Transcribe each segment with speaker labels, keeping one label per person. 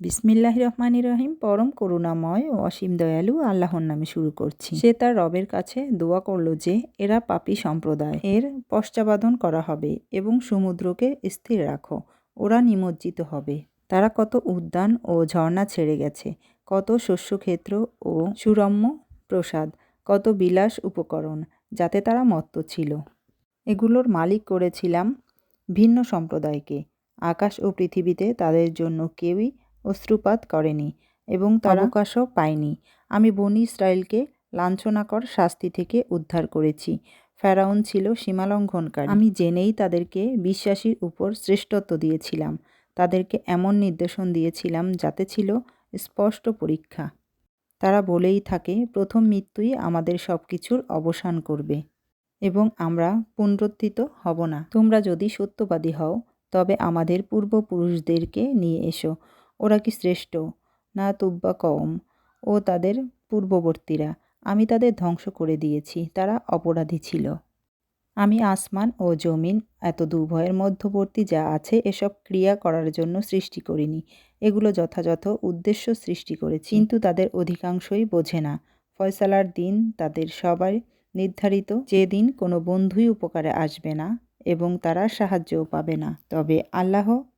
Speaker 1: বিসমিল্লাহ রহমানি রহিম পরম করুণাময় ও অসীম দয়ালু আল্লাহর নামে শুরু করছি। সে তার রবের কাছে দোয়া করল যে, এরা পাপি সম্প্রদায়। এর পশ্চাবাদন করা হবে এবং সমুদ্রকে স্থির রাখো। ওরা নিমজ্জিত হবে। তারা কত উদ্যান ও ঝর্ণা ছেড়ে গেছে। কত শস্যক্ষেত্র ও সুরম্য প্রসাদ। কত বিলাস উপকরণ, যাতে তারা মত্ত ছিল। এগুলোর মালিক করেছিলাম ভিন্ন সম্প্রদায়কে। আকাশ ও পৃথিবীতে তাদের জন্য কেউই অশ্রুপাত করেনি এবং তার অবকাশও পায়নি। আমি বনি ইসরায়েলকে লাঞ্ছনাকর শাস্তি থেকে উদ্ধার করেছি। ফেরাউন ছিল সীমালঙ্ঘনকারী। আমি জেনেই তাদেরকে বিশ্বাসীর উপর শ্রেষ্ঠত্ব দিয়েছিলাম। তাদেরকে এমন নির্দেশন দিয়েছিলাম যাতে ছিল স্পষ্ট পরীক্ষা। তারা বলেই থাকে, প্রথম মৃত্যুই আমাদের সব কিছুর অবসান করবে এবং আমরা পুনরুত্থিত হব না। তোমরা যদি সত্যবাদী হও, তবে আমাদের পূর্বপুরুষদেরকে নিয়ে এসো। ওরা কি শ্রেষ্ঠ? না তুব্বা কওম। ও তাদের পূর্ববর্তীরা। আমি তাদের ধ্বংস করে দিয়েছি। তারা অপরাধী ছিল। আমি আসমান ও জমিন, এত দুভয়ের মধ্যবর্তী যা আছে, এসব ক্রিয়া করার জন্য সৃষ্টি করিনি। এগুলো যথাযথ উদ্দেশ্য সৃষ্টি করেছি। কিন্তু তাদের অধিকাংশই বোঝে না। ফয়সালার দিন তাদের সবাই নির্ধারিত। যে দিন কোনো বন্ধুই উপকারে আসবে না এবং তারা সাহায্যও পাবে না। তবে আল্লাহ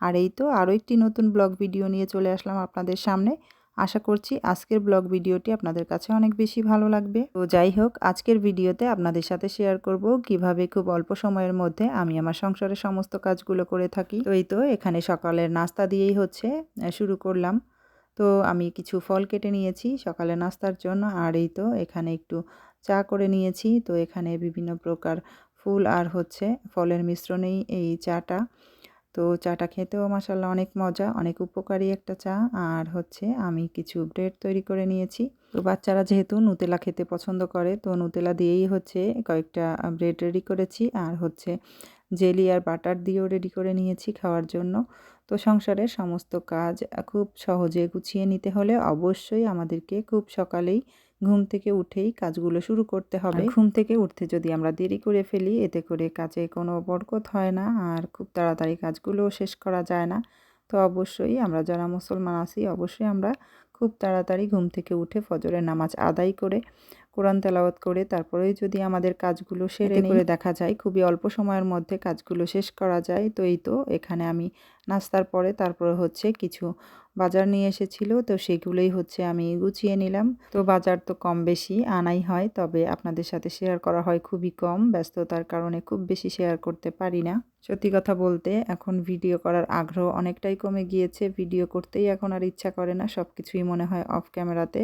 Speaker 1: আর এই তো আরও একটি নতুন ব্লগ ভিডিও নিয়ে চলে আসলাম আপনাদের সামনে। আশা করছি আজকের ব্লগ ভিডিওটি আপনাদের কাছে অনেক বেশি ভালো লাগবে। তো যাই হোক, আজকের ভিডিওতে আপনাদের সাথে শেয়ার করব কীভাবে খুব অল্প সময়ের মধ্যে আমি আমার সংসারের সমস্ত কাজগুলো করে থাকি। তো এই তো এখানে সকালের নাস্তা দিয়েই হচ্ছে শুরু করলাম। তো আমি কিছু ফল কেটে নিয়েছি সকালে নাস্তার জন্য, আর এই তো এখানে একটু চা করে নিয়েছি। তো এখানে বিভিন্ন প্রকার ফুল আর হচ্ছে ফলের মিশ্রণেই এই চাটা। তো চাটা খেতেও মাসাল্লাহ অনেক মজা, অনেক উপকারী একটা চা। আর হচ্ছে আমি কিছু ব্রেড তৈরি করে নিয়েছি। তো বাচ্চারা যেহেতু নুতেলা খেতে পছন্দ করে, তো নুতেলা দিয়েই হচ্ছে কয়েকটা ব্রেড রেডি করেছি। আর হচ্ছে জেলি আর বাটার দিয়েও রেডি করে নিয়েছি খাওয়ার জন্য। তো সংসারের সমস্ত কাজ খুব সহজে গুছিয়ে নিতে হলে অবশ্যই আমাদেরকে খুব সকালেই ঘুম থেকে উঠেই কাজগুলো শুরু করতে হবে। ঘুম থেকে উঠতে যদি আমরা দেরি করে ফেলি এতে করে কাজে কোনো বরকত হয় না আর খুব তাড়াতাড়ি কাজগুলোও শেষ করা যায় না। তো অবশ্যই আমরা যারা মুসলমান আছি অবশ্যই আমরা খুব তাড়াতাড়ি ঘুম থেকে উঠে ফজরের নামাজ আদায় করে কোরআন তেলাওয়াত করে তারপরেই যদি আমাদের কাজগুলো সেরে করে দেখা যায় খুবই অল্প সময়ের মধ্যে কাজগুলো শেষ করা যায়। তো এই তো এখানে আমি নাস্তার পরে তারপরে হচ্ছে কিছু বাজার নিয়ে এসেছিল। তো সেগুলোই হচ্ছে আমি গুছিয়ে নিলাম। তো বাজার তো কম বেশি আনাই হয় তবে আপনাদের সাথে শেয়ার করা হয় খুবই কম। ব্যস্ততার কারণে খুব বেশি শেয়ার করতে পারি না। সত্যি কথা বলতে এখন ভিডিও করার আগ্রহ অনেকটাই কমে গিয়েছে। ভিডিও করতেই এখন আর ইচ্ছা করে না সব কিছুই মনে হয় অফ ক্যামেরাতে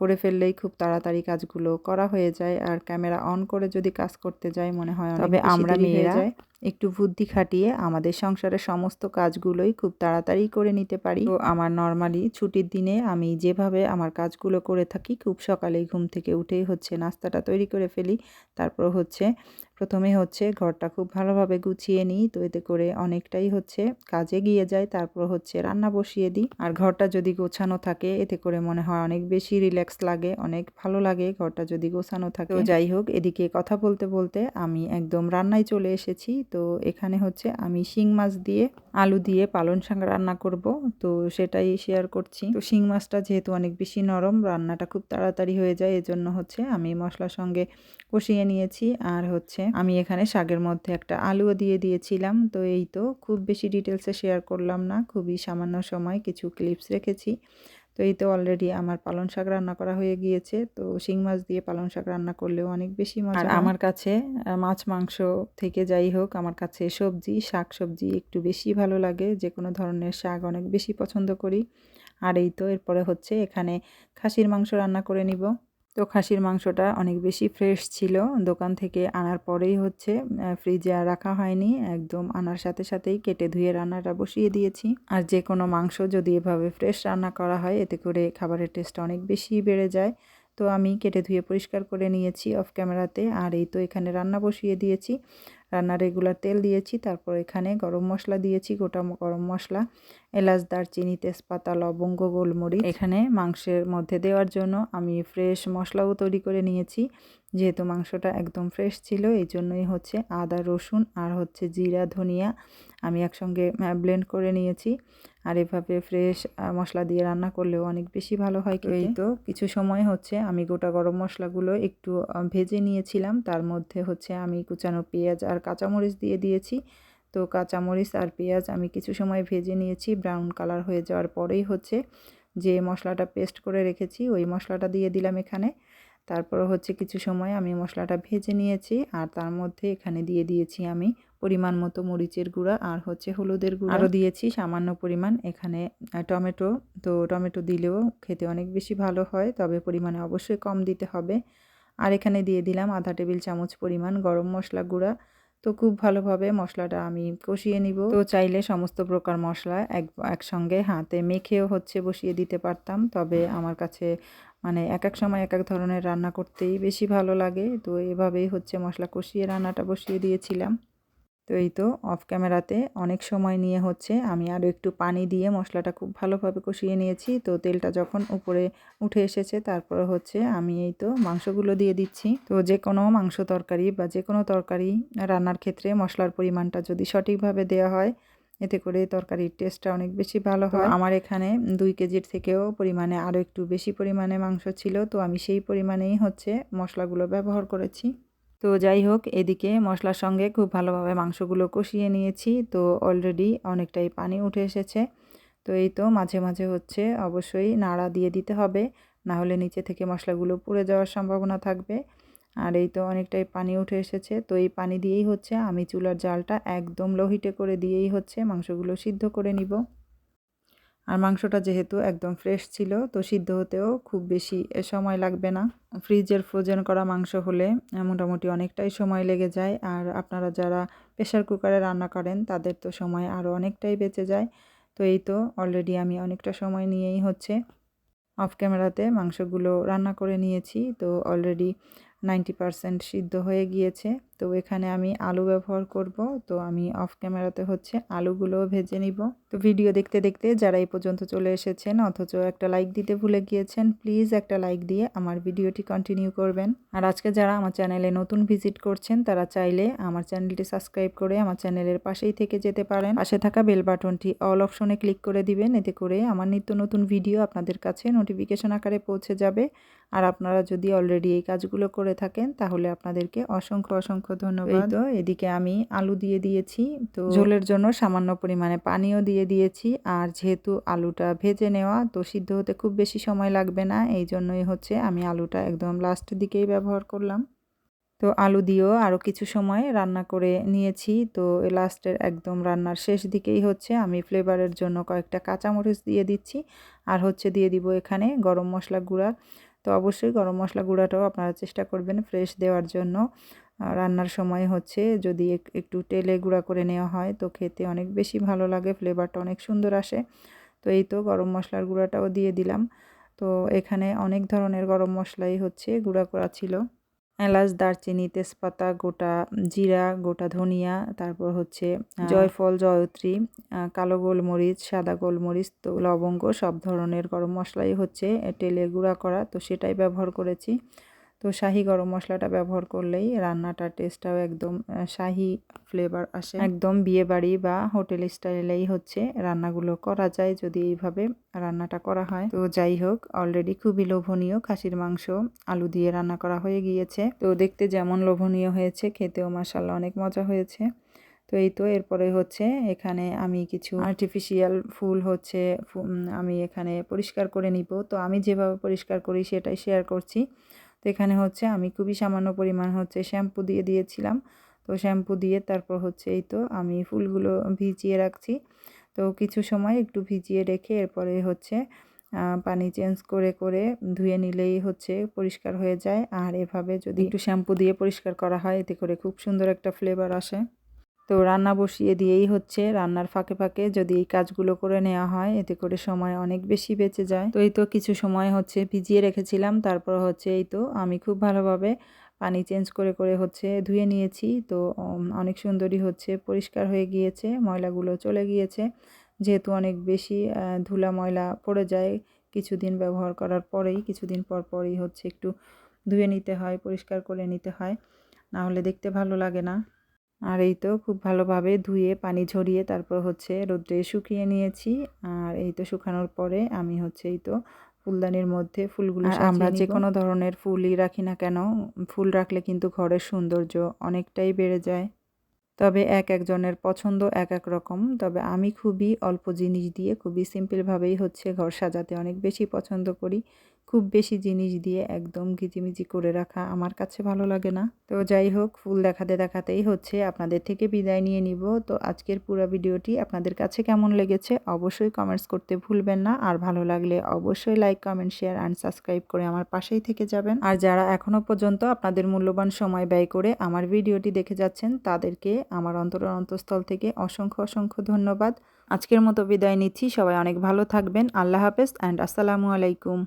Speaker 1: করে ফেললেই খুব তাড়াতাড়ি কাজগুলো করা হয়ে যায় আর ক্যামেরা অন করে যদি কাজ করতে যাই মনে হয় তবে আমরা মেয়েরা একটু বুদ্ধি খাটিয়ে আমাদের সংসারের সমস্ত কাজগুলোই খুব তাড়াতাড়ি করে নিতে পারি। তো আমার নর্মালি ছুটির দিনে আমি যেভাবে আমার কাজগুলো করে থাকি, খুব সকালেই ঘুম থেকে উঠেই হচ্ছে নাস্তাটা তৈরি করে ফেলি। তারপর হচ্ছে, প্রথমে হচ্ছে ঘরটা খুব ভালোভাবে গুছিয়ে নিই। তো এতে করে অনেকটাই হচ্ছে কাজে গিয়ে যায় তারপর হচ্ছে রান্না বসিয়ে দিই। আর ঘরটা যদি গোছানো থাকে, এতে করে মনে হয় অনেক বেশি রিল্যাক্স লাগে, অনেক ভালো লাগে ঘরটা যদি গোছানো থাকে। যাই হোক, এদিকে কথা বলতে বলতে আমি একদম রান্নায় চলে এসেছি। তো এখানে হচ্ছে আমি শিং মাছ দিয়ে আলু দিয়ে পালন শাক রান্না করব। তো সেটাই শেয়ার করছি। তো শিং মাছটা যেহেতু অনেক বেশি নরম, রান্নাটা খুব তাড়াতাড়ি হয়ে যায়, এজন্য হচ্ছে আমি মশলার সঙ্গে কষিয়ে নিয়েছি। আর হচ্ছে আমি এখানে শাকের মধ্যে একটা আলুও দিয়ে দিয়েছিলাম। তো এই তো খুব বেশি ডিটেলসে শেয়ার করলাম না, খুবই সামান্য সময় কিছু ক্লিপস রেখেছি। তো এই তো অলরেডি আমার পালং শাক রান্না করা হয়ে গিয়েছে। তো শিং মাছ দিয়ে পালং শাক রান্না করলেও অনেক বেশি মজা আর আমার কাছে মাছ মাংস থেকে যাই হোক আমার কাছে সবজি শাক সবজি একটু বেশি ভালো লাগে। যে কোনো ধরনের শাক অনেক বেশি পছন্দ করি। আর এই তো এরপরে হচ্ছে এখানে খাসির মাংস রান্না করে নিব। তো খাসির মাংসটা অনেক বেশি ফ্রেশ ছিল। দোকান থেকে আনার পরেই হচ্ছে ফ্রিজে আর রাখা হয়নি। একদম আনার সাথে সাথেই কেটে ধুয়ে রান্নাটা বসিয়ে দিয়েছি। আর যে কোনো মাংস যদি এভাবে ফ্রেশ রান্না করা হয়, এতে করে খাবারের টেস্ট অনেক বেশি বেড়ে যায়। তো আমি কেটে ধুয়ে পরিষ্কার করে নিয়েছি অফ ক্যামেরাতে আর এই তো এখানে রান্না বসিয়ে দিয়েছি। রান্না রেগুলার তেল দিয়েছি, তারপর এখানে গরম মশলা দিয়েছি, গোটা গরম মশলা, এলাচ, দারচিনি, তেজপাতা, লবঙ্গ, গোলমরিচ। এখানে মাংসের মধ্যে দেওয়ার জন্য আমি ফ্রেশ মশলাও তৈরি করে নিয়েছি, যেহেতু মাংসটা একদম ফ্রেশ ছিল, এই জন্যই হচ্ছে আদা, রসুন আর হচ্ছে জিরা, ধনিয়া আমি একসঙ্গে ব্লেন্ড করে নিয়েছি। আর এভাবে ফ্রেশ মশলা দিয়ে রান্না করলেও অনেক বেশি ভালো হয় এই তো, কিছু সময় হচ্ছে, আমি গোটা গরম মশলাগুলো একটু ভেজে নিয়েছিলাম। তার মধ্যে হচ্ছে আমি কুচানো পেঁয়াজ আর কাঁচামরিচ দিয়ে দিয়েছি। তো কাঁচামরিচ আর পেঁয়াজ আমি কিছু সময় ভেজে নিয়েছি ব্রাউন কালার হয়ে যাওয়ার পরেই হচ্ছে যে মশলাটা পেস্ট করে রেখেছি, ওই মশলাটা দিয়ে দিলাম এখানে। তারপর হচ্ছে কিছু সময় আমি মশলাটা ভেজে নিয়েছি আর তার মধ্যে এখানে দিয়ে দিয়েছি আমি পরিমাণ মতো মরিচের গুঁড়া আর হচ্ছে হলুদের গুঁড়া। আরও দিয়েছি সামান্য পরিমাণ এখানে টমেটো। তো টমেটো দিলেও খেতে অনেক বেশি ভালো হয়, তবে পরিমাণে অবশ্যই কম দিতে হবে। আর এখানে দিয়ে দিলাম আধা টেবিল চামচ পরিমাণ গরম মশলা গুঁড়া। তো খুব ভালোভাবে মশলাটা আমি কষিয়ে নিব। তো চাইলে সমস্ত প্রকার মশলা এক, একসঙ্গে হাতে মেখেও হচ্ছে বসিয়ে দিতে পারতাম, তবে আমার কাছে মানে এক এক সময় এক এক ধরনের রান্না করতেই বেশি ভালো লাগে। তো এভাবেই হচ্ছে মশলা কষিয়ে রান্নাটা বসিয়ে দিয়েছিলাম। তো এই তো অফ ক্যামেরাতে অনেক সময় নিয়ে হচ্ছে আমি আরও একটু পানি দিয়ে মশলাটা খুব ভালোভাবে কষিয়ে নিয়েছি। তো তেলটা যখন উপরে উঠে এসেছে তারপরে হচ্ছে আমি এই তো মাংসগুলো দিয়ে দিচ্ছি। তো যে কোনো মাংস তরকারি বা যে কোনো তরকারি রান্নার ক্ষেত্রে মশলার পরিমাণটা যদি সঠিকভাবে দেওয়া হয় এতে করে তরকারির টেস্টটা অনেক বেশি ভালো হয়। আমার এখানে দুই কেজির থেকেও পরিমাণে আরও একটু বেশি পরিমাণে মাংস ছিল তো আমি সেই পরিমাণেই হচ্ছে মশলাগুলো ব্যবহার করেছি। তো যাই হোক এদিকে মশলার সঙ্গে খুব ভালোভাবে মাংসগুলো কষিয়ে নিয়েছি তো অলরেডি অনেকটাই পানি উঠে এসেছে। তো এই তো মাঝে মাঝে হচ্ছে অবশ্যই নাড়া দিয়ে দিতে হবে না হলে নিচে থেকে মশলাগুলো পুড়ে যাওয়ার সম্ভাবনা থাকবে। আর এই তো অনেকটাই পানি উঠে এসেছে। তো এই পানি দিয়েই হচ্ছে আমি চুলার জালটা একদম লোহিটে করে দিয়েই হচ্ছে মাংসগুলো সিদ্ধ করে নিব। আর মাংসটা যেহেতু একদম ফ্রেশ ছিল, তো সিদ্ধ হতেও খুব বেশি সময় লাগবে না। ফ্রিজের ফ্রোজেন করা মাংস হলে মোটামুটি অনেকটাই সময় লেগে যায়। আর আপনারা যারা প্রেশার কুকারে রান্না করেন, তাদের তো সময় আরও অনেকটাই বেঁচে যায়। তো এই তো অলরেডি আমি অনেকটা সময় নিয়েই হচ্ছে অফ ক্যামেরাতে মাংসগুলো রান্না করে নিয়েছি। তো অলরেডি নাইনটি পারসেন্ট সিদ্ধ হয়ে গিয়েছে। তো এখানে আমি আলু ব্যবহার করব। তো আমি অফ ক্যামেরাতে হচ্ছে আলুগুলোও ভেজে নিব। তো ভিডিও দেখতে দেখতে যারা এই পর্যন্ত চলে এসেছেন, অথচ একটা লাইক দিতে ভুলে গিয়েছেন প্লিজ একটা লাইক দিয়ে আমার ভিডিওটি কন্টিনিউ করবেন। আর আজকে যারা আমার চ্যানেলে নতুন ভিজিট করছেন, তারা চাইলে আমার চ্যানেলটি সাবস্ক্রাইব করে আমার চ্যানেলের পাশেই থেকে যেতে পারেন। পাশে থাকা বেল বাটনটি অল অপশনে ক্লিক করে দিবেন, এতে করে আমার নিত্য নতুন ভিডিও আপনাদের কাছে নোটিফিকেশন আকারে পৌঁছে যাবে। আর আপনারা যদি অলরেডি এই কাজগুলো করে থাকেন, তাহলে আপনাদেরকে অসংখ্য অসংখ্য ধন্যবাদ। তো এদিকে আমি আলু দিয়ে দিয়েছি। তো ঝোলের জন্য সামান্য পরিমাণে পানিও দিয়ে দিয়েছি। আর যেহেতু আলুটা ভেজে নেওয়া তো সিদ্ধ হতে খুব বেশি সময় লাগবে না। এই জন্যই হচ্ছে আমি আলুটা একদম লাস্ট দিকেই ব্যবহার করলাম। তো আলু দিয়েও আরও কিছু সময় রান্না করে নিয়েছি। তো লাস্টের একদম রান্নার শেষ দিকেই হচ্ছে আমি ফ্লেভারের জন্য কয়েকটা কাঁচামরিচ দিয়ে দিচ্ছি। আর হচ্ছে দিয়ে দিব এখানে গরম মশলা গুঁড়া। তো অবশ্যই গরম মশলা গুঁড়াটাও আপনারা চেষ্টা করবেন ফ্রেশ দেওয়ার জন্য। রান্নার সময় হচ্ছে যদি একটু তেলে গুঁড়া করে নেওয়া হয় তো খেতে অনেক বেশি ভালো লাগে ফ্লেভারটা অনেক সুন্দর আসে। তো এই তো গরম মশলার গুঁড়াটাও দিয়ে দিলাম। তো এখানে অনেক ধরনের গরম মশলাই হচ্ছে গুঁড়া করা ছিল। এলাচ, দারচিনি, তেজপাতা, গোটা জিরা, গোটা ধনিয়া, তারপর হচ্ছে জয়ফল, জয়ত্রী কালো গোলমরিচ, সাদা গোলমরিচ, তো লবঙ্গ সব ধরনের গরম মশলাই হচ্ছে তেলে গুঁড়া করা, তো সেটাই ব্যবহার করেছি। তো শাহি গরম মশলাটা ব্যবহার করলেই রান্নাটার টেস্টটাও একদম শাহি ফ্লেভার আসে। একদম বিয়ে বাড়ি বা হোটেল স্টাইলেই হচ্ছে রান্নাগুলো করা যায় যদি এইভাবে রান্নাটা করা হয়। তো যাই হোক অলরেডি খুবই লোভনীয় খাসির মাংস, আলু দিয়ে রান্না করা হয়ে গিয়েছে। তো দেখতে যেমন লোভনীয় হয়েছে, খেতেও মাসাল্লাহ অনেক মজা হয়েছে। তো এই তো এরপরে হচ্ছে এখানে আমি কিছু আর্টিফিশিয়াল ফুল হচ্ছে আমি এখানে পরিষ্কার করে নিব। তো আমি যেভাবে পরিষ্কার করি সেটাই শেয়ার করছি। তো এখানে হচ্ছে আমি খুবই সামান্য পরিমাণ হচ্ছে শ্যাম্পু দিয়ে দিয়েছিলাম। তো শ্যাম্পু দিয়ে তারপর হচ্ছে এই তো আমি ফুলগুলো ভিজিয়ে রাখছি। তো কিছু সময় একটু ভিজিয়ে রেখে এরপরে হচ্ছে পানি চেঞ্জ করে করে ধুয়ে নিলেই হচ্ছে পরিষ্কার হয়ে যায়। আর এভাবে যদি একটু শ্যাম্পু দিয়ে পরিষ্কার করা হয়, এতে করে খুব সুন্দর একটা ফ্লেভার আসে। তো রান্না বসিয়ে দিয়েই হচ্ছে। রান্নার ফাঁকে ফাঁকে যদি এই কাজগুলো করে নেওয়া হয়, এতে করে সময় অনেক বেশি বেঁচে যায়। তো এই তো কিছু সময় হচ্ছে ভিজিয়ে রেখেছিলাম। তারপর হচ্ছে এই তো আমি খুব ভালোভাবে পানি চেঞ্জ করে করে হচ্ছে ধুয়ে নিয়েছি। তো অনেক সুন্দরই হচ্ছে পরিষ্কার হয়ে গিয়েছে, ময়লাগুলো চলে গিয়েছে। যেহেতু অনেক বেশি ধুলা ময়লা পড়ে যায়, কিছুদিন ব্যবহার করার পরেই, কিছুদিন পর পরই হচ্ছে একটু ধুয়ে নিতে হয়, পরিষ্কার করে নিতে হয়। না হলে দেখতে ভালো লাগে না। আর এই তো খুব ভালোভাবে ধুয়ে পানি ঝরিয়ে তারপর হচ্ছে রোদ্রে শুকিয়ে নিয়েছি। আর এই তো শুকানোর পরে আমি হচ্ছে এই তো ফুলদানির মধ্যে ফুলগুলো আমরা যে কোনো ধরনের ফুলই রাখি না কেন ফুল রাখলে কিন্তু ঘরের সৌন্দর্য অনেকটাই বেড়ে যায়। তবে এক একজনের পছন্দ এক এক রকম তবে আমি খুবই অল্প জিনিস দিয়ে খুবই সিম্পলভাবেই হচ্ছে ঘর সাজাতে অনেক বেশি পছন্দ করি। খুব বেশি জিনিস দিয়ে একদম ঘিচিমিচি করে রাখা আমার কাছে ভালো লাগে না। তো যাই হোক, ফুল দেখাতে দেখাতেই হচ্ছে, আপনাদের থেকে বিদায় নিয়ে নিব। তো আজকের পুরো ভিডিওটি আপনাদের কাছে কেমন লেগেছে অবশ্যই কমেন্টস করতে ভুলবেন না। আর ভালো লাগলে অবশ্যই like comment share and subscribe করে আমার পাশেই থেকে যাবেন। আর যারা এখনও পর্যন্ত আপনাদের মূল্যবান সময় ব্যয় করে আমার ভিডিওটি দেখে যাচ্ছেন, তাদেরকে আমার অন্তর অন্তঃস্থল থেকে অসংখ্য অসংখ্য ধন্যবাদ। আজকের মতো বিদায় নিচ্ছি, সবাই অনেক ভালো থাকবেন। আল্লাহ হাফেজ অ্যান্ড আসসালামু আলাইকুম।